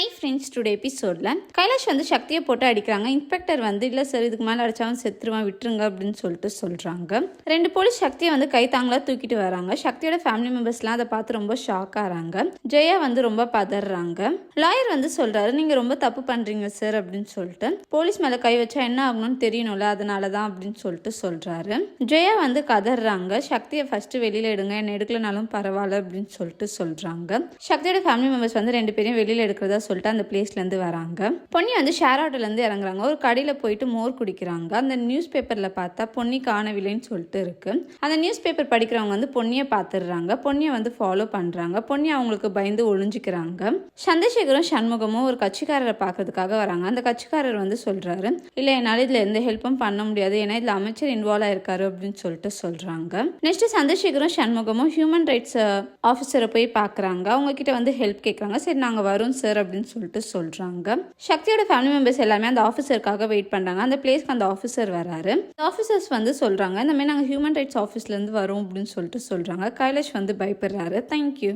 my friends today எபிசோடில் கைலாஷ் வந்து சக்தியை போட்டு அடிக்கிறாங்க. இன்ஸ்பெக்டர் வந்து இல்லை சார் இதுக்கு மேலே அடிச்சாலும் செத்துருவான் விட்டுருங்க அப்படின்னு சொல்லிட்டு சொல்கிறாங்க ரெண்டு போலீஸ் சக்தியை வந்து கை தாங்களாக தூக்கிட்டு வராங்க. சக்தியோட ஃபேமிலி மெம்பர்ஸ்லாம் அதை பார்த்து ரொம்ப ஷாக் ஆகிறாங்க ஜெயா வந்து ரொம்ப பதறாங்க. லாயர் வந்து சொல்கிறாரு நீங்கள் ரொம்ப தப்பு பண்ணுறீங்க சார் அப்படின்னு சொல்லிட்டு. போலீஸ் மேலே கை வச்சா என்ன ஆகணும்னு தெரியணும்ல அதனால தான் அப்படின்னு சொல்லிட்டு சொல்கிறாரு ஜெயா வந்து கதறாங்க. சக்தியை ஃபஸ்ட்டு வெளியில் எடுங்க என்ன எடுக்கலனாலும் பரவாயில்ல அப்படின்னு சொல்லிட்டு சொல்கிறாங்க சக்தியோட ஃபேமிலி மெம்பர்ஸ் வந்து ரெண்டு பேரையும் வெளியில் எடுக்கிறதா சொல்லிட்டு அந்த பிளேஸ்லேருந்து வராங்க. பொன்னி வந்து ஷேர் ஆட்டோலேருந்து இறங்குறாங்க. ஒரு கடையில் போயிட்டு மோர் குடிக்கிறாங்க. அந்த நியூஸ் பேப்பரில் பார்த்தா பொன்னி காணவில்லைன்னு சொல்லிட்டு இருக்கு. அந்த நியூஸ் பேப்பர் படிக்கிறவங்க வந்து பொன்னியை பார்த்துடுறாங்க. பொன்னியை வந்து ஃபாலோ பண்ணுறாங்க பொன்னி அவங்களுக்கு பயந்து ஒழிஞ்சிக்கிறாங்க சந்திரசேகரும் சண்முகமும் ஒரு கட்சிக்காரரை பார்க்கறதுக்காக வராங்க. அந்த கட்சிக்காரர் வந்து சொல்கிறாரு இல்லை என்னால் இதில் எந்த ஹெல்ப்பும் பண்ண முடியாது. ஏன்னா இதில் அமைச்சர் இன்வால்வ் ஆயிருக்காரு அப்படின்னு சொல்லிட்டு சொல்கிறாங்க நெக்ஸ்ட் சந்திரசேகரும் சண்முகமும் ஹியூமன் ரைட்ஸ் ஆஃபீஸரை போய் பார்க்குறாங்க. அவங்க கிட்ட வந்து ஹெல்ப் கேட்குறாங்க சரி நாங்கள் வரோம் சார் அப்படின்னு சொல்லிட்டு சொல்கிறாங்க சக்தியோட ஃபேமிலி மெம்பர்ஸ் எல்லாமே அந்த ஆஃபீஸருக்காக வெயிட் பண்ணுறாங்க அந்த பிளேஸ்க்கு அந்த ஆஃபீஸர் வராரு ஆஃபீஸர்ஸ் வந்து சொல்கிறாங்க இந்த மாதிரி நாங்கள் ஹியூமன் ரைட்ஸ் ஆஃபீஸ்லேருந்து வரோம் அப்படின்னு சொல்லிட்டு சொல்கிறாங்க கைலாஷ் வந்து பயப்படுறாரு. தேங்க்யூ